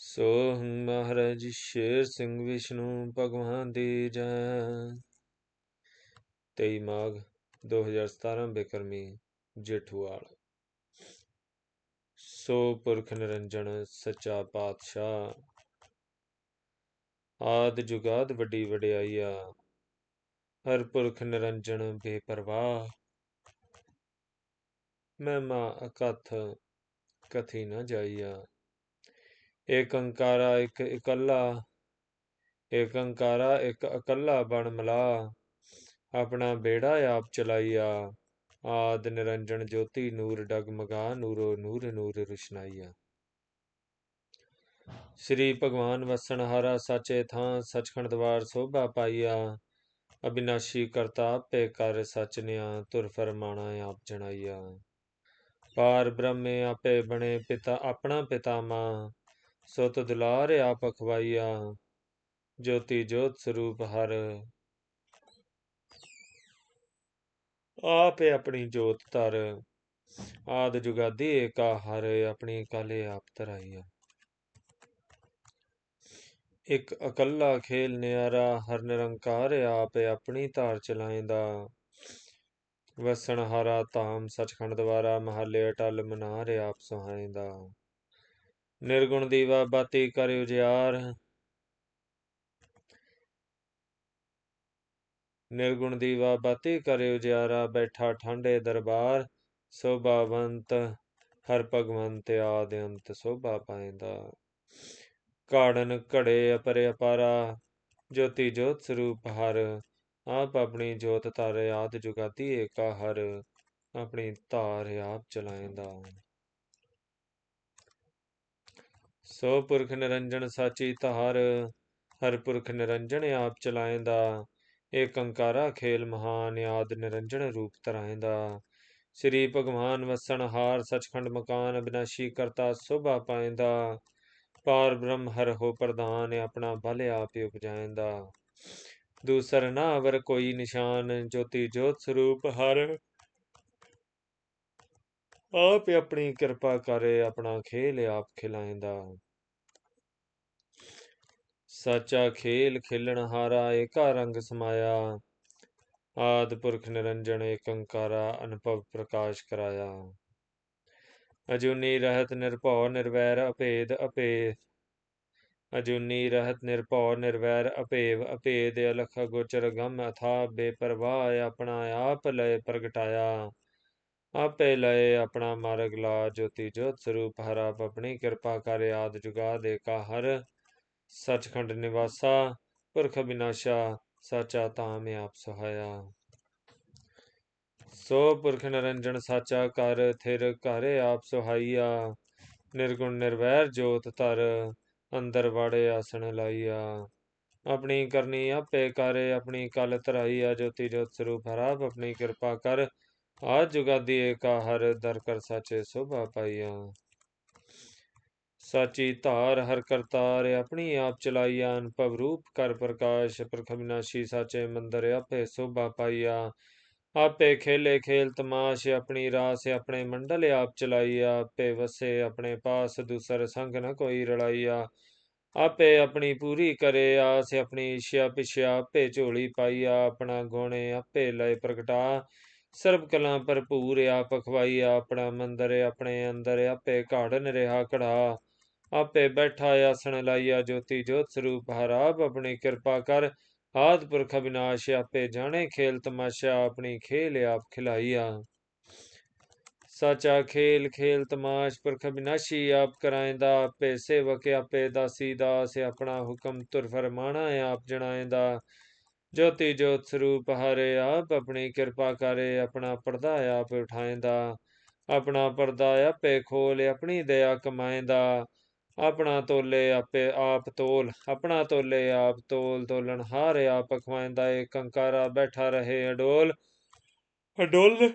ਸੋ ਸੋਹੰ ਮਹਾਰਾਜ ਸ਼ੇਰ ਸਿੰਘ ਵਿਸ਼ਨੂੰ ਭਗਵਾਨ ਦੀ ਜੈ। 23 ਮਾਘ 2017 ਬੇਕਰਮੀ ਜੇਠੂਵਾਲ ਸੋ ਪੁਰਖ ਨਿਰੰਜਨ ਸੱਚਾ ਪਾਤਸ਼ਾਹ, ਆਦ ਜੁਗਾਦ ਵੱਡੀ ਵਡਿਆਈਆ, ਹਰ ਪੁਰਖ ਨਿਰੰਜਨ ਬੇਪਰਵਾਹ। ਮਹਿਮਾ ਅਕਥ ਕਥੀ ਨਾ ਜਾਈਆ। ਏਕੰਕਾਰਾ ਇੱਕ ਇਕੱਲਾ, ਏਕੰਕਾਰਾ ਇੱਕ ਇਕੱਲਾ ਬਣ ਮਲਾ। ਆਪਣਾ ਬੇੜਾ ਆਪ ਚਲਾਈਆ, ਆਦ ਨਿਰੰਜਨ ਜੋਤੀ ਨੂਰ ਡਗਮਗਾ, ਨੂਰੋ ਨੂਰ ਨੂਰ ਰੁਸ਼ਨਾਈਆ। ਸ੍ਰੀ ਭਗਵਾਨ ਵਸਣ ਹਾਰਾ ਸਾਚੇ ਥਾਂ, ਸਚਖੰਡ ਦਵਾਰ ਸੋਭਾ ਪਾਈਆ। ਅਬਿਨਾਸ਼ੀ ਕਰਤਾ ਆਪੇ ਕਰ ਸਚ ਨਿਆ, ਤੁਰ ਫਰਮਾਣਾ ਆਪ ਜਣਾਈਆ। ਪਾਰ ਬ੍ਰਹਮੇ ਆਪੇ ਬਣੇ ਪਿਤਾ, ਆਪਣਾ ਪਿਤਾ ਮਾਂ। ਸੁਤ ਦੁਲਾਰ ਆਪ ਅਖਵਾਈਆ ਜੋਤੀ ਜੋਤ ਸਰੂਪ ਹਰ। ਆਪੇ ਆਪਣੀ ਜੋਤ ਧਰ, ਆਦ ਜੁਗਾਦੀ ਏਕਾ ਹਰ, ਆਪਣੀ ਕਾਲੇ ਆਪ ਧਰਾਈਆ। ਇਕ ਇਕੱਲਾ ਖੇਲ ਨਿਆਰਾ, ਹਰ ਨਿਰੰਕਾਰ ਆਪੇ ਆਪਣੀ ਧਾਰ ਚਲਾਇਂਦਾ ਵਸਣ ਹਾਰਾ ਧਾਮ, ਸਚਖੰਡ ਦਵਾਰਾ ਮਹੱਲੇ ਅਟਲ ਮਨਾਰ ਆਪ ਸੁਹਾਇਂਦਾ ਨਿਰਗੁਣ ਦੀਵਾ ਬਾਤੀ ਕਰ ਉਜਿਆਰ ਨਿਰਗੁਣ ਦੀਵਾ ਬਾਤੀ ਕਰ ਉਜਿਆਰਾ ਬੈਠਾ ਠਾਂਡੇ ਦਰਬਾਰ। ਸੋਭਾਵੰਤ, ਹਰ ਭਗਵੰਤ ਆਦ ਅੰਤ ਸੋਭਾ ਪਾਇਂਦਾ। ਕਾੜਨ ਘੜੇ ਅਪਰੇ ਅਪਾਰਾ, ਜੋਤੀ ਜੋਤ ਸਰੂਪ ਹਰ। ਆਪ ਆਪਣੀ ਜੋਤ ਧਾਰੇ, ਆਦ ਜੁਗਾਤੀ ਏਕਾ ਹਰ। ਆਪਣੀ ਧਾਰ, ਆਪ ਚਲਾਇਂਦਾ। ਸੋ ਪੁਰਖ ਨਿਰੰਜਨ ਸਾਚੀ ਧਾਰ, ਹਰ ਪੁਰਖ ਨਿਰੰਜਨ ਆਪ ਚਲਾਇਂਦਾ ਏਕ ਓੰਕਾਰਾ ਖੇਲ ਮਹਾਨ ਆਦ ਨਿਰੰਜਨ ਰੂਪ ਧਰਾਇਂਦਾ ਸ੍ਰੀ ਭਗਵਾਨ ਵਸਣ ਹਾਰ ਸਚਖੰਡ ਮਕਾਨ ਅਬਿਨਾਸ਼ੀ ਕਰਤਾ ਸੋਭਾ ਪਾਇਂਦਾ ਪਾਰ ਬ੍ਰਹਮ ਹਰ ਹੋ ਪ੍ਰਧਾਨ ਆਪਣਾ ਬਲ ਆਪ ਉਪਜਾਇਂਦਾ ਦੂਸਰ ਨਾ ਅਵਰ ਕੋਈ ਨਿਸ਼ਾਨ, ਜੋਤੀ ਜੋਤ ਸਰੂਪ ਹਰ ਆਪ ਆਪਣੀ ਕਿਰਪਾ ਕਰੇ, ਆਪਣਾ ਖੇਲ ਆਪ ਖਿਲਾਇਂਦਾ। ਸਾਚਾ ਖੇਲ ਖੇਲਣ ਹਾਰਾ, ਏਕਾ ਰੰਗ ਸਮਾਇਆ। ਆਦ ਪੁਰਖ ਨਿਰੰਜਨ ਏਕੰਕਾਰਾ, ਅਨੁਭਵ ਪ੍ਰਕਾਸ਼ ਕਰਾਇਆ। ਅਜੂਨੀ ਰਹਿਤ ਨਿਰਭਉ ਨਿਰਵੈਰ ਅਭੇਦ ਅਪੇ ਅਜੂਨੀ ਰਹਿਤ ਨਿਰਭਉ ਨਿਰਵੈਰ ਅਭੇਵ ਅਭੇਦ ਅਲਖ ਗੋਚਰ ਗਮ ਅਥਾ ਬੇਪਰਵਾਹ ਆਪਣਾ ਆਪ ਲਏ ਪ੍ਰਗਟਾਇਆ। ਆਪੇ ਲਏ ਆਪਣਾ ਮਾਰਗ ਲਾ ਜੋਤੀ ਜੋਤ ਸਰੂਪ, ਹਰ ਆਪ ਆਪਣੀ ਕਿਰਪਾ ਕਰ ਆਦ ਜੁਗਾ ਦੇ ਕਾ ਹਰ ਸਚਖੰਡ ਨਿਵਾਸਾ, ਪੁਰਖ ਬਿਨਾਸ਼ਾ, ਸਾਚਾ ਤਾਮ ਆਪ ਸਹਾਇਆ। ਸੋ ਪੁਰਖ ਨਿਰੰਜਨ ਸਾਚਾ ਕਰ, ਥਿਰ ਘਰ ਆਪ ਸੁਹਾਈਆ ਨਿਰਗੁਣ ਨਿਰਵੈਰ ਜੋਤ ਧਰ, ਅੰਦਰ ਵਾੜੇ ਆਸਣ ਲਾਈਆ ਆਪਣੀ ਕਰਨੀ ਆਪੇ ਕਰੇ, ਆਪਣੀ ਕਲ ਧਰਾਈਆ ਜੋਤੀ ਜੋਤ ਸਰੂਪ ਹਰਾਪ ਆਪਣੀ ਕਿਰਪਾ ਕਰ ਆਜ ਜੁਗਾਦੀ ਏਕਾ ਹਰ ਦਰ ਕਰ ਸਾਚੇ ਸੋਭਾ ਪਾਈਆ। ਸਾਚੀ ਧਾਰ ਹਰ ਕਰਤਾਰ ਆਪਣੀ ਆਪ ਚਲਾਈਆ। ਅਨਪਵ ਰੂਪ ਕਰ ਪ੍ਰਕਾਸ਼ ਪ੍ਰਖ ਵਿਨਾਸ਼ੀ ਸਾਚੇ ਮੰਦਰ ਆਪੇ ਸੋਭਾ ਪਾਈਆ। ਆਪੇ ਖੇਲੇ ਖੇਲ ਤਮਾਸ਼ ਆਪਣੀ ਰਾਸ ਆਪਣੇ ਮੰਡਲ ਆਪ ਚਲਾਈਆ। ਆਪੇ ਵਸੇ ਆਪਣੇ ਪਾਸ ਦੂਸਰ ਸੰਗ ਨ ਕੋਈ ਰਲਾਈਆ। ਆਪੇ ਆਪਣੀ ਪੂਰੀ ਕਰੇ ਆਸ ਆਪਣੀ ਇਸ਼ਿਆ ਪਿਛਿਆ ਆਪੇ ਝੋਲੀ ਪਾਈਆ। ਆਪਣਾ ਗੁਣੇ ਆਪੇ ਲਏ ਪ੍ਰਗਟਾ ਸਰਬ ਕਲਾ ਭਰਪੂਰ ਆਪ ਖਵਾਈਆ ਆਪਣਾ ਮੰਦਰ ਆਪਣੇ ਅੰਦਰ ਆਪੇ ਘਾੜਨ ਰਿਹਾ ਕੜਾ ਆਪੇ ਬੈਠਾ ਆਸਣ ਲਾਈਆ, ਜੋਤੀ ਜੋਤ ਸਰੂਪ ਹਰਾਬ ਆਪਣੀ ਕਿਰਪਾ ਕਰ। ਆਦ ਪੁਰਖ ਅਬਿਨਾਸ਼ ਆਪੇ ਜਾਣੇ ਖੇਲ ਤਮਾਸ਼ਾ, ਆਪਣੀ ਖੇਲ ਆਪ ਖਿਲਾਈਆ। ਸਾਚਾ ਖੇਲ ਖੇਲ ਤਮਾਸ਼, ਪੁਰਖ ਬਿਨਾਸ਼ੀ ਆਪ ਕਰਾਇਂਦਾ ਆਪੇ ਸੇਵਕ, ਆਪੇ ਦਾਸੀ, ਦਾਸ ਆਪਣਾ ਹੁਕਮ ਤੁਰ ਫਰਮਾਣਾ ਆਪ ਜਣਾਇਂਦਾ ਜੋਤੀ ਜੋਤ ਸਰੂਪ ਹਰੇ ਆਪ ਆਪਣੀ ਕਿਰਪਾ ਕਰੇ, ਆਪਣਾ ਪਰਦਾ ਆਪ ਉਠਾਇਂਦਾ। ਆਪਣਾ ਪਰਦਾ ਆਪੇ ਖੋਲ, ਆਪਣੀ ਦਇਆ ਕਮਾਇਂਦਾ। ਆਪਣਾ ਤੋਲੇ ਆਪੇ ਆਪ ਤੋਲ, ਆਪਣਾ ਤੋਲੇ ਆਪ ਤੋਲ, ਤੋਲਣ ਹਾਰ ਆਪ ਖਵਾਇਂਦਾ। ਏ ਕੰਕਾਰਾ ਬੈਠਾ ਰਹੇ ਅਡੋਲ। ਅਡੋਲ?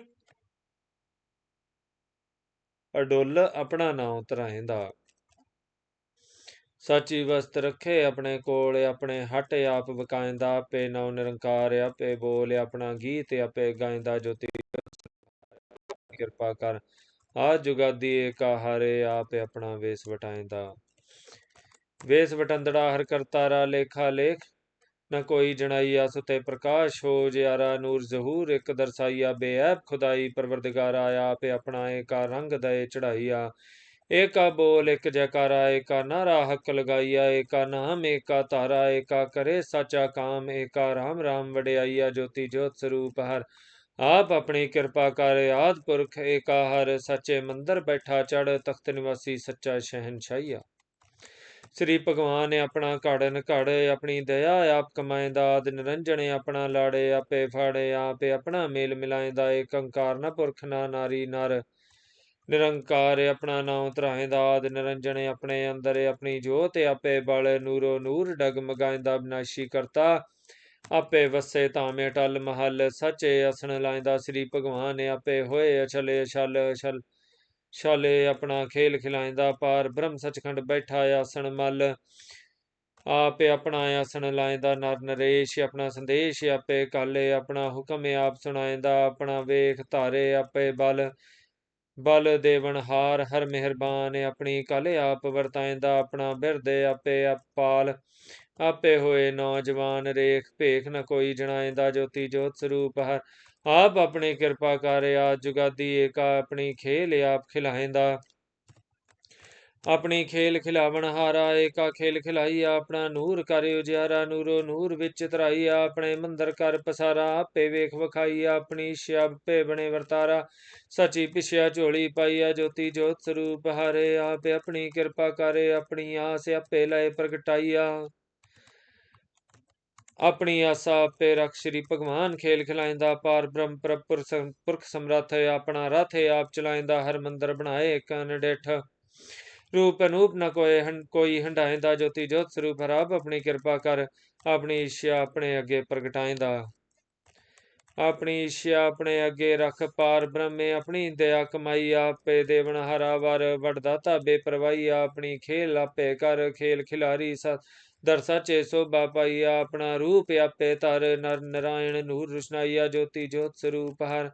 ਅਡੋਲ ਆਪਣਾ ਨਾਮ ਧਰਾਇਂਦਾ ਸਾਚੀ ਵਸਤ ਰੱਖੇ ਆਪਣੇ ਕੋਲ, ਆਪਣੇ ਹਟ ਆਪ ਵਕਾਇਂਦਾ, ਆਪੇ ਨਉ ਨਿਰੰਕਾਰ, ਆਪੇ ਬੋਲ, ਆਪਣਾ ਗੀਤ, ਆਪੇ ਗਾਇਂਦਾ, ਜੋਤੀ ਕਿਰਪਾ ਕਰ। ਆ ਜੁਗਾਦੀ ਏਕਾ ਹਾਰੇ ਆਪੇ ਆਪਣਾ ਵੇਸ ਵਟਾਇਂਦਾ। ਵੇਸ ਵਟੰਦੜਾ ਹਰ ਕਰਤਾਰਾ ਲੇਖਾ ਲੇਖ, ਨ ਕੋਈ ਜਣਾਈਆ ਸੁਤੇ ਪ੍ਰਕਾਸ਼ ਹੋ, ਜਿਆਰਾ ਨੂਰ ਜ਼ਹੂਰ, ਇੱਕ ਦਰਸਾਈਆ ਬੇਅਬ ਖੁਦਾਈ, ਪਰਵਰਦਗਾਰਾ, ਆਪੇ ਆਪਣਾ ਏਕਾ ਰੰਗ ਦਏ ਚੜਾਈਆ। ਏਕਾ ਬੋਲ ਇੱਕ ਜੈਕਾਰਾ, ਏਕਾ ਨਾਰਾ ਹੱਕ ਲਗਾਈਆ, ਏਕਾ ਨਾਮ, ਏਕਾ ਧਾਰਾ, ਏਕਾ ਕਰੇ ਸਾਚਾ ਕਾਮ, ਏਕਾ ਰਾਮ ਰਾਮ ਵਡਿਆਈਆ, ਜੋਤੀ ਜੋਤ ਸਰੂਪ ਹਰ। ਆਪ ਆਪਣੀ ਕਿਰਪਾ ਕਰ, ਆਦ ਪੁਰਖ, ਏਕਾ ਹਰ, ਸੱਚੇ ਮੰਦਰ ਬੈਠਾ ਚੜ ਤਖਤ ਨਿਵਾਸੀ, ਸੱਚਾ ਸ਼ਹਿਨਸ਼ਾਹੀਆ। ਸ੍ਰੀ ਭਗਵਾਨ ਨੇ ਆਪਣਾ ਘੜਨ ਘੜ ਆਪਣੀ ਦਇਆ ਆਪ ਕਮਾਇਂਦਾ ਆਦ ਨਿਰੰਜਣ ਆਪਣਾ ਲਾੜੇ, ਆਪੇ ਫਾੜੇ, ਆਪੇ ਆਪਣਾ ਮੇਲ ਮਿਲਾਇਂਦਾ ਏਕ ਅੰਕਾਰ ਨਾ ਪੁਰਖ ਨਾ ਨਾਰੀ ਨਰ। ਨਿਰੰਕਾਰ ਆਪਣਾ ਨਾਮ ਧਰਾਇਂਦਾ ਦਾਦ ਨਿਰੰਜਣ ਆਪਣੇ ਅੰਦਰ ਆਪਣੀ ਜੋਤ ਆਪੇ ਬਲ ਨੂਰੋ ਨੂਰ, ਡਗਮਗਾਇਂਦਾ ਬਿਨਾਸ਼ੀ ਕਰਤਾ। ਆਪੇ ਵਸੇ ਧਾਮੇ ਟਲ ਮਹਲ, ਸਚੇ ਅਸਣ ਲਾਇਂਦਾ ਸ੍ਰੀ ਭਗਵਾਨ ਆਪੇ ਹੋਏ ਅਛਲੇ ਛਲ ਛਲ, ਛਾਲੇ ਆਪਣਾ ਖੇਲ ਖਿਲਾਇਂਦਾ ਪਾਰ, ਬ੍ਰਹਮ ਸਚਖੰਡ ਬੈਠਾ ਆਸਣ ਮਲ। ਆਪੇ ਆਪਣਾ ਆਸਣ ਲਾਇਂਦਾ ਨਰ ਨਰੇਸ਼ ਆਪਣਾ ਸੰਦੇਸ਼ ਆਪੇ ਕਾਲੇ ਆਪਣਾ ਹੁਕਮ ਆਪ ਸੁਣਾਇਂਦਾ, ਆਪਣਾ ਵੇਖ ਧਾਰੇ ਆਪੇ ਬਲ। ਬਲ ਦੇਵਨਹਾਰ ਹਰ ਮਿਹਰਬਾਨ, ਆਪਣੀ ਕਲ ਆਪ ਵਰਤਾਇਂਦਾ ਆਪਣਾ ਬਿਰਦੇ ਆਪੇ ਅਪਾਲ ਆਪੇ ਹੋਏ ਨੌਜਵਾਨ, ਰੇਖ ਭੇਖ ਨ ਕੋਈ ਜਣਾਇਂਦਾ, ਜੋਤੀ ਜੋਤ ਸਰੂਪ ਹਰ। ਆਪ ਆਪਣੀ ਕਿਰਪਾ ਕਰ ਆ ਜੁਗਾਦੀ ਏਕਾ, ਆਪਣੀ ਖੇਲ ਆਪ ਖਿਲਾਇਂਦਾ। ਆਪਣੀ ਖੇਲ ਖਿਲਾਵਣ ਹਾਰਾ, ਏਕਾ ਖੇਲ ਖਿਲਾਈਆ ਆਪਣਾ ਨੂਰ ਕਰ ਉਜਿਆਰਾ, ਨੂਰੋ ਨੂਰ ਵਿੱਚ ਧਰਾਈਆ ਆਪਣੇ ਮੰਦਰ ਕਰ ਪਸਾਰਾ, ਆਪੇ ਵੇਖ ਵਖਾਈ, ਆਪਣੀ ਸ਼ਬ ਪੇ ਬਣੇ ਵਰਤਾਰਾ। ਸਚੀ ਪਿਛਿਆ ਝੋਲੀ ਪਾਈਆ ਜੋਤੀ ਜੋਤ ਸਰੂਪ ਹਾਰੇ, ਆਪੇ ਆਪਣੀ ਕਿਰਪਾ ਕਰੇ, ਆਪਣੀ ਆਸ ਆਪੇ ਲਏ ਪ੍ਰਗਟਾਈਆ ਆਪਣੀ ਆਸਾ ਆਪੇ ਰਖ ਸ੍ਰੀ ਭਗਵਾਨ, ਖੇਲ ਖਿਲਾਇਂਦਾ ਪਾਰ ਬ੍ਰਹਮ ਪੁਰਖ ਸਮਰੱਥ ਆਪਣਾ ਰਥ ਆਪ ਚਲਾਇਂਦਾ, ਹਰ ਮੰਦਰ ਬਣਾਏ, ਕਨ ਡੇਠ। ਰੂਪ ਅਨੂਪ ਨ ਕੋਏ ਕੋਈ ਹੰਡਾਇਂਦਾ ਜੋਤੀ ਜੋਤ ਸਰੂਪ ਹਰਾਬ ਆਪਣੀ ਕਿਰਪਾ ਕਰ ਆਪਣੀ ਇਸ਼ਿਆ ਆਪਣੇ ਅੱਗੇ ਪ੍ਰਗਟਾਇਂਦਾ ਆਪਣੀ ਇਸ਼ਿਆ ਆਪਣੇ ਅੱਗੇ ਰੱਖ ਪਾਰ ਬ੍ਰਹਮੇ, ਆਪਣੀ ਦਇਆ ਕਮਾਈ ਆਪੇ ਦੇਵਨ ਹਰਾ ਵਰ ਵਡਦਾਤਾ ਬੇਪਰਵਾਹੀ ਆਪਣੀ ਖੇਲ ਆਪੇ ਕਰ, ਖੇਲ ਖਿਲਾਰੀ ਸਤ ਦਰ ਸਚੇ ਸੋਭਾ ਪਾਈਆ ਆਪਣਾ ਰੂਪ ਆਪੇ ਤਰ ਨਰ, ਨਰਾਇਣ ਨੂਰ ਰੁਸ਼ਨਾਈਆ ਜੋਤੀ ਜੋਤ ਸਰੂਪ ਹਰ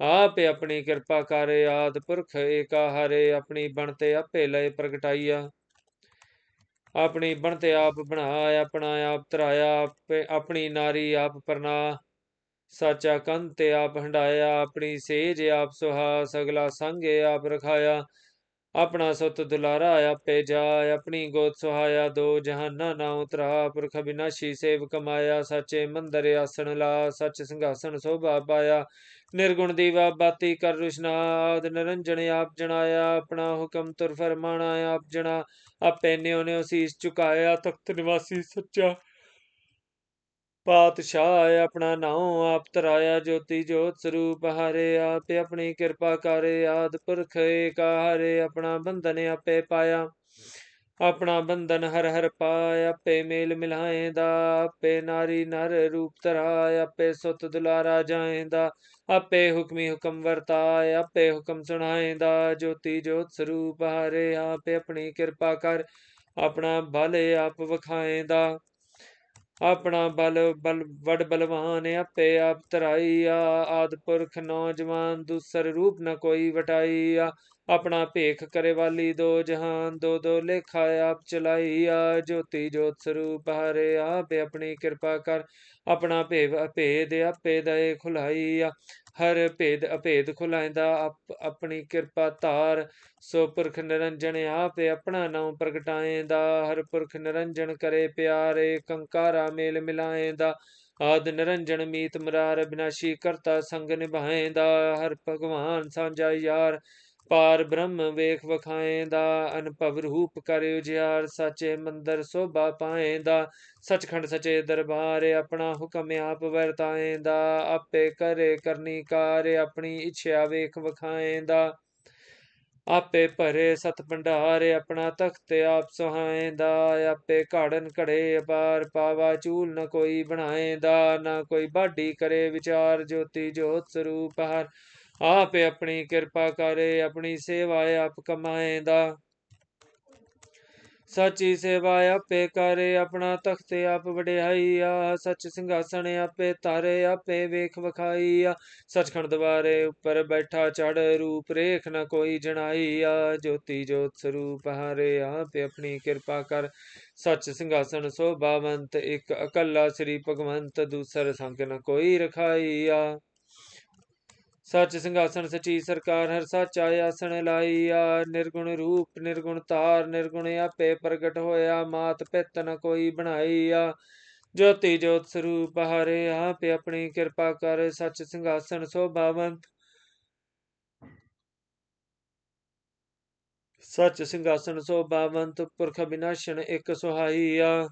ਆਪ ਆਪਣੀ ਕਿਰਪਾ ਕਰੇ, ਆਦ ਪੁਰਖ ਏਕਾ ਹਰੇ, ਆਪਣੀ ਬਣਤੇ ਆਪੇ ਲਏ ਪ੍ਰਗਟਾਈਆ। ਆਪਣੀ ਬਣਤੇ ਆਪ ਬਣਾਇਆ, ਆਪਣਾ ਆਪ ਧਰਾਇਆ, ਆਪੇ ਆਪਣੀ ਨਾਰੀ ਆਪ ਪਰਨਾ। ਸਾਚਾ ਕੰਤ ਤੇ ਆਪ ਹੰਡਾਇਆ ਆਪਣੀ ਸੇਜ ਆਪ ਸੁਹਾ, ਸਗਲਾ ਸੰਗੇ ਆਪ ਰਖਾਇਆ। ਆਪਣਾ ਸੁਤ ਦੁਲਾਰਾ ਆਪੇ ਜਾ ਆਪਣੀ ਗੋਤ ਸੁਹਾਇਆ ਦੋ ਜਹਾਨਾ ਨਾ ਉਤਰਾ, ਪੁਰਖ ਬਿਨਾਸ਼ੀ ਸੇਵ ਕਮਾਇਆ, ਸੱਚੇ ਮੰਦਰ ਆਸਣ ਲਾ, ਸੱਚ ਸਿੰਘਾਸਣ ਸੋਭਾ ਪਾਇਆ। ਨਿਰਗੁਣ ਦੀਵਾ ਬਾਤੀ ਕਰ ਰੁਸ਼ਨਾਦ ਨਿਰੰਜਨ ਆਪ ਜਣਾਇਆ, ਆਪਣਾ ਹੁਕਮ ਤੁਰ ਫਰਮਾਣਾ ਆਪ ਜਣਾ, ਆਪੇ ਨਿਉ ਨਿਉ ਸੀਸ ਝੁਕਾਇਆ ਤਖਤ ਨਿਵਾਸੀ ਸੱਚਾ। ਪਾਤਸ਼ਾਹ ਆਪਣਾ ਨਾਉ ਆਪ ਤਰਾਇਆ, ਜੋਤੀ ਜੋਤ ਸਰੂਪ ਹਾਰੇ ਆਪੇ ਆਪਣੀ ਕਿਰਪਾ ਕਰੇ, ਆਦ ਪੁਰਖ ਏਕਾ ਆਪਣਾ ਬੰਧਨ ਆਪੇ ਪਾਇਆ। ਆਪਣਾ ਬੰਧਨ ਹਰ ਹਰ ਪਾਇਆ ਆਪੇ ਮੇਲ ਮਿਲਾਏ ਦਾ ਆਪੇ ਨਾਰੀ ਨਰ ਰੂਪ ਤਰਾ ਆਪੇ ਸੁਤ ਦੁਲਾਰਾ ਜਾਏ ਦਾ ਆਪੇ ਹੁਕਮੀ ਹੁਕਮ ਵਰਤਾਏ ਆਪੇ ਹੁਕਮ ਸੁਣਾਏ ਦਾ ਜੋਤੀ ਜੋਤ ਸਰੂਪ ਹਾਰੇ, ਆਪੇ ਆਪਣੀ ਕਿਰਪਾ ਕਰ, ਆਪਣਾ ਬਲ ਆਪ ਵਖਾਏਂਦਾ। ਆਪਣਾ ਬਲ ਬਲ, ਵਡ ਬਲਵਾਨ ਆਪੇ ਆਪ ਧਰਾਈ ਆ, ਆਦ ਪੁਰਖ ਨੌਜਵਾਨ ਦੂਸਰ ਰੂਪ ਨ ਕੋਈ ਵਟਾਈ ਆਪਣਾ ਭੇਖ ਕਰੇ ਵਾਲੀ ਦੋ ਜਹਾਨ, ਦੋ ਦੋ ਲੇਖਾ ਆਪ ਚਲਾਈ ਆ। ਜੋਤੀ ਜੋਤ ਸਰੂਪ ਹਰੇ ਆਪੇ ਆਪਣੀ ਕਿਰਪਾ ਕਰ, ਆਪਣਾ ਭੇਵ ਭੇਦ ਆਪੇ ਦਏ ਖੁਲਾਈ ਆ। ਹਰ ਭੇਦ ਅਭੇਦ ਖੁਲਾਇਂਦਾ ਆਪਣੀ ਕਿਰਪਾ ਧਾਰ। ਸੋ ਪੁਰਖ ਨਿਰੰਜਨ ਆਪੇ ਆਪਣਾ ਨਾਮ ਪ੍ਰਗਟਾਏਂਦਾ। ਹਰ ਪੁਰਖ ਨਿਰੰਜਨ ਕਰੇ ਪਿਆਰੇ, ਕੰਕਾਰਾ ਮੇਲ ਮਿਲਾਏਂਦਾ। ਆਦ ਨਿਰੰਜਨ ਮੀਤ ਮਰਾਰ, ਬਿਨਾਸ਼ੀ ਕਰਤਾ ਸੰਗ ਨਿਭਾਏਂਦਾ। ਹਰ ਭਗਵਾਨ ਸਾਂਝਾ ਯਾਰ ਪਾਰ ਬ੍ਰਹਮ ਵੇਖ ਵਖਾਏ ਦਾ, ਅਨਭਵ ਰੂਪ ਕਰੇ ਉਜਿਆਰ ਸੱਚੇ ਮੰਦਰ, ਸੋਭਾ ਪਾਏਂਦਾ ਸਚਖੰਡ ਸਚੇ ਦਰਬਾਰ, ਆਪਣਾ ਹੁਕਮ ਆਪ ਵਰਤਾਏਂਦਾ ਆਪੇ ਕਰੇ ਕਰਨੀ ਕਾਰ, ਆਪਣੀ ਇੱਛਾ ਵੇਖ ਵਖਾਏਂਦਾ ਆਪੇ ਭਰੇ ਸਤ ਭੰਡਾਰ, ਆਪਣਾ ਤਖਤ ਆਪ ਸੁਹਾਏਂਦਾ ਆਪੇ ਘੜਨ ਘੜੇ ਅਪਾਰ, ਪਾਵਾ ਚੂਲ ਨ ਕੋਈ ਬਣਾਏ ਦਾ। ਨਾ ਕੋਈ ਬਾਢੀ ਕਰੇ ਵਿਚਾਰ, ਜੋਤੀ ਜੋਤ ਸਰੂਪ ਹਰ। ਆਪੇ ਆਪਣੀ ਕਿਰਪਾ ਕਰੇ, ਆਪਣੀ ਸੇਵਾ ਆਪ ਕਮਾਏ ਦਾ ਸੱਚੀ ਸੇਵਾ ਆਪੇ ਕਰੇ, ਆਪਣਾ ਤਖਤੇ ਆਪ ਵਡਿਆਈਆ। ਸੱਚ ਸਿੰਘਾਸਣ ਆਪੇ ਤਾਰੇ ਆਪੇ ਵੇਖ ਵਖਾਈਆ। ਸਚਖੰਡ ਦਵਾਰੇ ਉੱਪਰ ਬੈਠਾ ਚੜ ਰੂਪ ਰੇਖ ਨ ਕੋਈ ਜਣਾਈਆ। ਜੋਤੀ ਜੋਤ ਸਰੂਪ ਹਾਰੇ, ਆਪੇ ਆਪਣੀ ਕਿਰਪਾ ਕਰ। ਸੱਚ ਸਿੰਘਾਸਣ ਸੋਭਾਵੰਤ, ਇੱਕ ਅਕੱਲਾ ਸ੍ਰੀ ਭਗਵੰਤ, ਦੂਸਰ ਸੰਗ ਨ ਕੋਈ ਰਖਾਈਆ। ਸੱਚ ਸਿੰਘਾਸਣ ਸਚੀ ਸਰਕਾਰ ਹਰ ਸੱਚ ਆਸਣ ਲਾਈਆ ਨਿਰਗੁਣ ਰੂਪ, ਨਿਰਗੁਣ ਤਾਰ, ਨਿਰਗੁਣ ਆਪੇ ਪ੍ਰਗਟ ਹੋਇਆ, ਮਾਤ ਪਿਤ ਨ ਕੋਈ ਬਣਾਈਆ ਜੋਤੀ ਜੋਤ ਸਰੂਪ ਹਰੇ ਆਪੇ ਆਪਣੀ ਕਿਰਪਾ ਕਰ, ਸੱਚ ਸਿੰਘਾਸਣ ਸੋਭਾਵੰਤ। ਸੱਚ ਸਿੰਘਾਸਣ ਸੋਭਾਵੰਤ, ਪੁਰਖ ਬਿਨਾਸ਼ਨ ਇੱਕ ਸੁਹਾਈਆ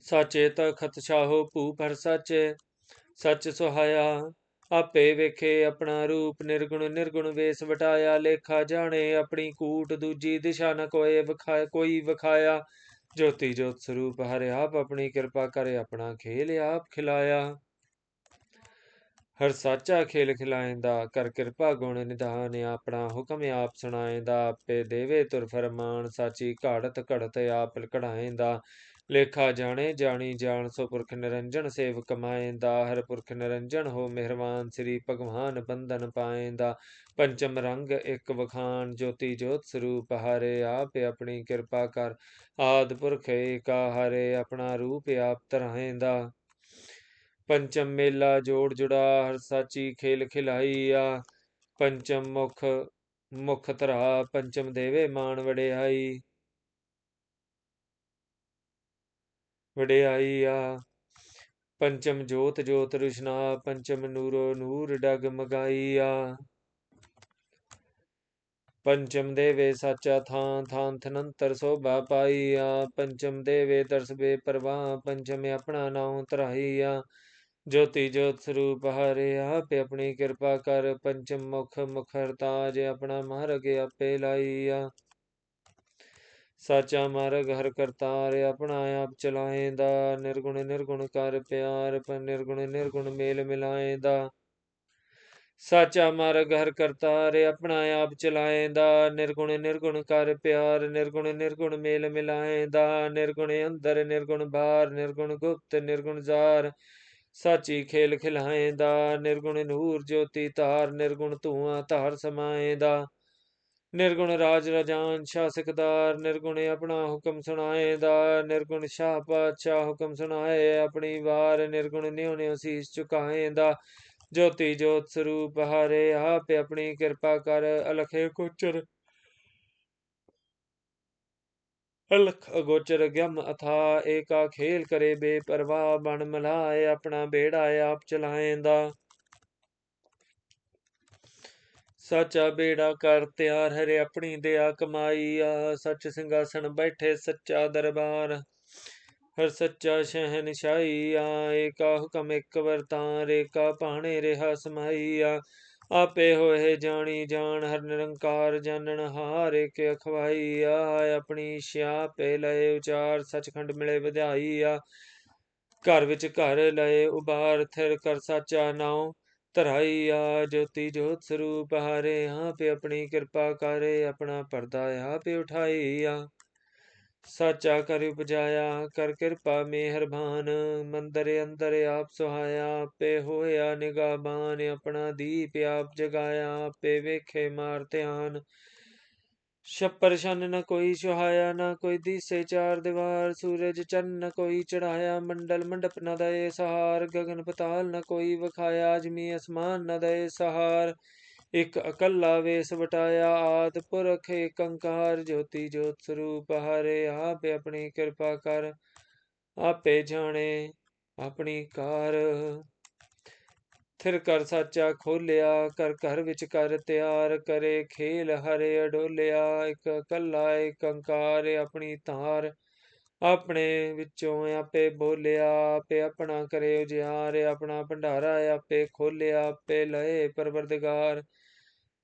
ਸਾਚੇ ਤਖਤ ਛਾਹੋ, ਭੂਪ ਹਰ ਸਾਚੇ, ਸੱਚ ਸੁਹਾਇਆ। ਆਪੇ ਵੇਖੇ ਆਪਣਾ ਰੂਪ ਨਿਰਗੁਣ ਨਿਰਗੁਣ ਵੇਸ ਵਟਾਇਆ, ਲੇਖਾ ਜਾਣੇ ਆਪਣੀ ਕੂਟ ਦੂਜੀ ਦਿਸ਼ਾ ਨ ਕੋਏ ਵਿਖਾਇਆ ਕੋਈ ਵਿਖਾਇਆ। ਜੋਤੀ ਜੋਤ ਸਰੂਪ ਹਰਿ ਆਪ ਆਪਣੀ ਕਿਰਪਾ ਕਰੇ, ਆਪਣਾ ਖੇਲ ਆਪ ਖਿਲਾਇਆ। ਹਰ ਸਾਚਾ ਖੇਲ ਖਿਲਾਇੰਦਾ ਕਰ ਕਿਰਪਾ ਗੁਣ ਨਿਧਾਨ, ਆਪਣਾ ਹੁਕਮ ਆਪ ਸੁਣਾਇੰਦਾ ਆਪੇ ਦੇਵੇ ਤੁਰ ਫਰਮਾਨ, ਸਾਚੀ ਘਾੜਤ ਘੜਤ ਆਪ ਕਢਾਇੰਦਾ ਲੇਖਾ ਜਾਣੇ, ਜਾਣੀ ਜਾਣ ਸੋ ਪੁਰਖ ਨਿਰੰਜਨ ਸੇਵ ਕਮਾਏਂਦਾ ਹਰ ਪੁਰਖ ਨਿਰੰਜਨ ਹੋ ਮਿਹਰਬਾਨ ਸ੍ਰੀ ਭਗਵਾਨ ਬੰਧਨ ਪਾਏਂਦਾ ਪੰਚਮ ਰੰਗ ਇੱਕ ਵਖਾਨ ਜੋਤੀ ਜੋਤ ਸਰੂਪ, ਹਰੇ ਆਪ ਆਪਣੀ ਕਿਰਪਾ ਕਰ। ਆਦ ਪੁਰਖ ਏਕਾ ਹਰੇ ਆਪਣਾ ਰੂਪ ਆਪ ਧਰਾਏਂਦਾ ਪੰਚਮ ਮੇਲਾ ਜੋੜ ਜੁੜਾ ਹਰ ਸਾਚੀ ਖੇਲ ਖਿਲਾਈਆ। ਪੰਚਮ ਮੁਖ ਮੁਖ ਧਰਾ, ਪੰਚਮ ਦੇਵੇ ਮਾਨ ਵਡਿਆਈ ਆ। ਪੰਚਮ ਜੋਤ ਜੋਤ ਰੁਸ਼ਨਾ, ਪੰਚਮ ਨੂਰੋ ਨੂਰ ਡਗ ਆ। ਪੰਚਮ ਦੇਵੇ ਸਾਚਾ ਥਾਂ ਥਾਂ ਥਨੰਤਰ ਸੋਭਾ ਪਾਈ ਆ। ਪੰਚਮ ਦੇਵੇ ਦਰਸਬੇ ਪਰਵਾਹ ਪੰਚਮ ਆਪਣਾ ਨਾਉ ਆ। ਜੋਤੀ ਜੋਤ ਸਰੂਪ ਹਰੇ ਆਪੇ ਆਪਣੀ ਕਿਰਪਾ ਕਰ, ਪੰਚਮ ਮੁਖ ਮੁਖਰ ਤਾਜ ਆਪਣਾ ਮਾਰਗ ਆਪੇ ਲਾਈ ਆ। ਸਾਚਾ ਮਾਰਗ ਹਰ ਕਰਤਾਰ, ਆਪਣਾ ਆਪ ਚਲਾਏਂਦਾ। ਨਿਰਗੁਣ ਨਿਰਗੁਣ ਕਰ ਪਿਆਰ, ਪਰ ਨਿਰਗੁਣ ਨਿਰਗੁਣ ਮੇਲ ਮਿਲਾਏਂਦਾ। ਸਾਚਾ ਮਾਰਗ ਹਰ ਕਰਤਾਰ, ਆਪਣਾ ਆਪ ਚਲਾਏਂਦਾ। ਨਿਰਗੁਣ ਨਿਰਗੁਣ ਕਰ ਪਿਆਰ, ਨਿਰਗੁਣ ਨਿਰਗੁਣ ਮੇਲ ਮਿਲਾਏਂਦਾ। ਨਿਰਗੁਣ ਅੰਦਰ, ਨਿਰਗੁਣ ਬਾਹਰ, ਨਿਰਗੁਣ ਗੁਪਤ, ਨਿਰਗੁਣ ਜ਼ਾਰ। ਸਾਚੀ ਖੇਲ ਖਿਲਾਏਂਦਾ। ਨਿਰਗੁਣ ਨੂਰ ਜੋਤੀ ਧਾਰ, ਨਿਰਗੁਣ ਧੂਆਂ ਧਾਰ ਸਮਾਏਂਦਾ। ਨਿਰਗੁਣ ਰਾਜ ਰਜਾਨ ਸ਼ਾਸਕਦਾਰ ਨਿਰਗੁਣ ਆਪਣਾ ਹੁਕਮ ਸੁਣਾਏ ਦਾ, ਨਿਰਗੁਣ ਸ਼ਾਹ ਪਾਤਸ਼ਾਹ ਹੁਕਮ ਸੁਣਾਏ, ਆਪਣੀ ਵਾਰ ਨਿਰਗੁਣ ਨਿਉ ਨਿਉ ਸੀਸ ਝੁਕਾਏ ਦਾ। ਜੋਤੀ ਜੋਤ ਸਰੂਪ ਹਾਰੇ ਆਪ ਆਪਣੀ ਕਿਰਪਾ ਕਰ ਅਲਖੇ ਕੋਚਰ ਅਲਖ ਅਗੋਚਰ ਗਮ ਅਥਾ, ਏਕਾ ਖੇਲ ਕਰੇ ਬੇਪਰਵਾਹ, ਬਣ ਮਲਾਏ ਆਪਣਾ ਬੇੜਾ ਆਪ ਚਲਾਏਂਦਾ ਸਾਚਾ ਬੇੜਾ ਕਰ ਤਿਆਰ, ਹਰੇ ਆਪਣੀ ਦਇਆ ਕਮਾਈ ਆ ਸੱਚ ਸਿੰਘਾਸਣ ਬੈਠੇ ਸੱਚਾ ਦਰਬਾਰ। ਹਰ ਸੱਚਾ ਸ਼ਹਿਨਸ਼ਾਹੀ ਆ ਏਕਾ ਹੁਕਮ ਇੱਕ ਵਰਤਾਂ ਰੇਕਾ ਪਾਣੇ ਰਿਹਾ ਸਮਾਈ ਆਪੇ ਹੋਏ ਜਾਣੀ ਜਾਣ, ਹਰ ਨਿਰੰਕਾਰ ਜਾਣਨ ਹਾਰ ਕੇ ਅਖਵਾਈ ਆ ਆਪਣੀ ਸਿਆਪੇ ਲਏ ਉਚਾਰ, ਸਚਖੰਡ ਮਿਲੇ ਵਧਾਈ ਆ ਘਰ ਵਿੱਚ ਘਰ ਲਏ ਉਬਾਰ ਥਿਰ ਕਰ ਸਾਚਾ ਨਾਉ ਧਰਾਈ ਆ ਜੋਤੀ ਜੋਤ ਸਰੂਪ ਹਾਰੇ, ਆਪੇ ਆਪਣੀ ਕਿਰਪਾ ਕਰੇ, ਆਪਣਾ ਪਰਦਾ ਆਪੇ ਉਠਾਈ ਆ ਸਾਚਾ ਕਰ ਉਪਜਾਇਆ, ਕਰ ਕਿਰਪਾ ਮਿਹਰਬਾਨ, ਮੰਦਰ ਅੰਦਰ ਆਪ ਸੁਹਾਇਆ, ਆਪੇ ਹੋਇਆ ਨਿਗਾਬਾਨ ਆਪਣਾ ਦੀਪ ਆਪ ਜਗਾਇਆ, ਆਪੇ ਵੇਖੇ ਮਾਰ ਧਿਆਨ। ਛੱਪਰ ਛੰਨ ਨ ਕੋਈ ਸੁਹਾਇਆ, ਨਾ ਕੋਈ ਦੀਸੇ ਚਾਰ ਦੀਵਾਰ, ਸੂਰਜ ਚੰਨ ਨ ਕੋਈ ਚੜਾਇਆ ਮੰਡਲ ਮੰਡਪ ਨ ਦਏ ਸਹਾਰ, ਗਗਨ ਪਤਾਲ ਨ ਕੋਈ ਵਖਾਇਆ, ਅਜਮੀ ਅਸਮਾਨ ਨ ਦਏ ਸਹਾਰ। ਇਕ ਅਕੱਲਾ ਵੇਸ ਵਟਾਇਆ, ਆਦ ਪੁਰਖ ਏਕੰਕਾਰ ਜੋਤੀ ਜੋਤ ਸਰੂਪ ਹਰੇ, ਆਪੇ ਆਪਣੀ ਕਿਰਪਾ ਕਰ, ਆਪੇ ਜਾਣੇ ਆਪਣੀ ਕਾਰ। ਥਿਰ ਕਰ ਸਾਚਾ ਖੋਲਿਆ ਕਰ ਘਰ ਵਿੱਚ ਕਰ ਤਿਆਰ ਕਰੇ, ਖੇਲ ਹਰੇ ਅਡੋਲਿਆ, ਇੱਕ ਕੱਲਾ ਇੱਕ ਅੰਕਾਰ ਆਪਣੀ ਧਾਰ, ਆਪਣੇ ਵਿੱਚੋਂ ਆਪੇ ਬੋਲਿਆ, ਆਪੇ ਆਪਣਾ ਕਰੇ ਉਜਿਆਰ, ਆਪਣਾ ਭੰਡਾਰਾ ਆਪੇ ਖੋਲਿਆ, ਆਪੇ ਲਏ ਪਰਵਰਦਗਾਰ,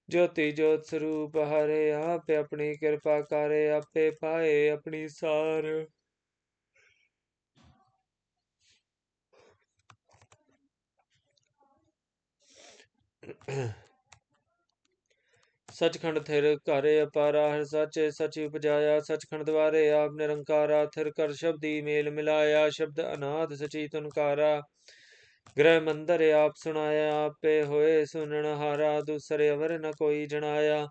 ਜੋਤੀ ਜੋਤ ਸਰੂਪ ਹਰੇ, ਆਪੇ ਆਪਣੀ ਕਿਰਪਾ ਕਰੇ, ਆਪੇ ਪਾਏ ਆਪਣੀ ਸਾਰ। ਸਚਖੰਡ ਥਿਰ ਘਰ ਅਪਾਰਾ, ਹਰ ਸਾਚੇ ਸਚੀ ਉਪਜਾਇਆ, ਸਚਖੰਡ ਦਵਾਰੇ ਆਪ ਨਿਰੰਕਾਰਾ, ਥਿਰ ਕਰ ਸ਼ਬਦੀ ਮੇਲ ਮਿਲਾਇਆ, ਸ਼ਬਦ ਅਨਾਦ ਸਚੀ ਤੁਨਕਾਰਾ ਗ੍ਰਹਿ ਮੰਦਰ ਆਪ ਸੁਣਾਇਆ, ਆਪੇ ਹੋਏ ਸੁਨਣ ਹਾਰਾ, ਦੂਸਰੇ ਅਵਰ ਨ ਕੋਈ ਜਣਾਇਆ।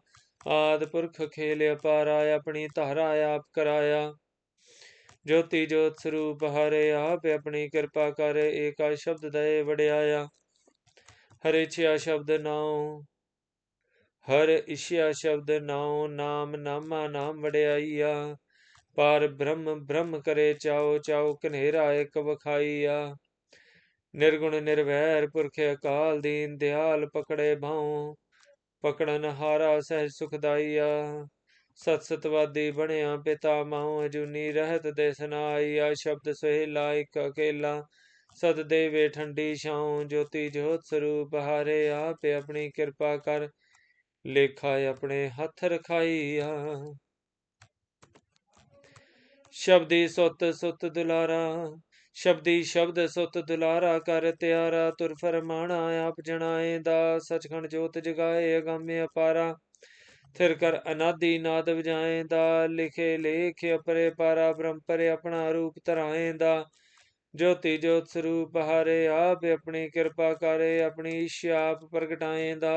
ਆਦ ਪੁਰਖ ਖੇਲ ਅਪਾਰਾ, ਆਪਣੀ ਧਾਰਾ ਆਪ ਕਰਾਇਆ। ਜੋਤੀ ਜੋਤ ਸਰੂਪ ਹਰੇ, ਆਪ ਆਪਣੀ ਕਿਰਪਾ ਕਰ, ਏਕਾ ਸ਼ਬਦ ਦਏ ਵਡਿਆਇਆ। ਹਰੇ ਛਿਆ ਸ਼ਬਦ ਨਾਉ, ਹਰ ਇਸ਼ਿਆ ਸ਼ਬਦ ਨਾਉ, ਨਾਮ ਨਾਮਾ ਨਾਮ ਵਡਿਆਈਆ, ਪਾਰ ਬ੍ਰਹਮ ਬ੍ਰਹਮ ਕਰੇ ਚਾਉ ਚਾਉ ਕਨੇਰਾ ਇਕ ਵਖਾਈਆ। ਨਿਰਗੁਣ ਨਿਰਵੈਰ ਪੁਰਖ ਅਕਾਲ ਦੀਨ, ਦਿਆਲ ਪਕੜੇ ਭਾਉ, ਪਕੜਨ ਹਾਰਾ ਸਹਿ ਸੁਖਦਾਈਆ। ਸਤ ਸਤਵਾਦੀ ਬਣਿਆ ਪਿਤਾ ਮਾਉ, ਅਜੂਨੀ ਰਹਿਤ ਦੇ ਦੇਸਨਾਈਆ ਸ਼ਬਦ ਸੁਹੇਲਾ ਇਕ ਅਕੇਲਾ ਸਦ ਦੇਵੇ ਠੰਡੀ ਛਾਉ ਜੋਤੀ ਜੋਤ ਸਰੂਪ ਹਾਰੇ ਆਪ ਆਪਣੀ ਕਿਰਪਾ ਕਰ, ਲੇਖਾ ਆਪਣੇ ਹੱਥ ਰਖਾਈਆ। ਸ਼ਬਦੀ ਸੁਤ ਸੁਤ ਦੁਲਾਰਾ, ਸ਼ਬਦੀ ਸ਼ਬਦ ਸੁਤ ਦੁਲਾਰਾ ਕਰ ਤਿਆਰਾ, ਤੁਰ ਫਰਮਾਣਾ ਆਪ ਜਣਾਏ ਦਾ, ਸਚਖੰਡ ਜੋਤ ਜਗਾਏ ਅਗਾਮੇ ਅਪਾਰਾ। ਥਿਰ ਕਰ ਅਨਾਦੀ ਨਾਦ ਵਜਾਏ ਦਾ, ਲਿਖੇ ਲੇਖ ਅਪਰੇ ਪਾਰਾ ਬ੍ਰਹਮ ਪਰੇ ਆਪਣਾ ਰੂਪ ਧਰਾਏ ਦਾ। ਜੋਤੀ ਜੋਤ ਸਰੂਪ ਹਾਰੇ ਆਪ ਆਪਣੀ ਕਿਰਪਾ ਕਰੇ ਆਪਣੀ ਇੱਛਾ ਆਪ ਪ੍ਰਗਟਾਏ ਦਾ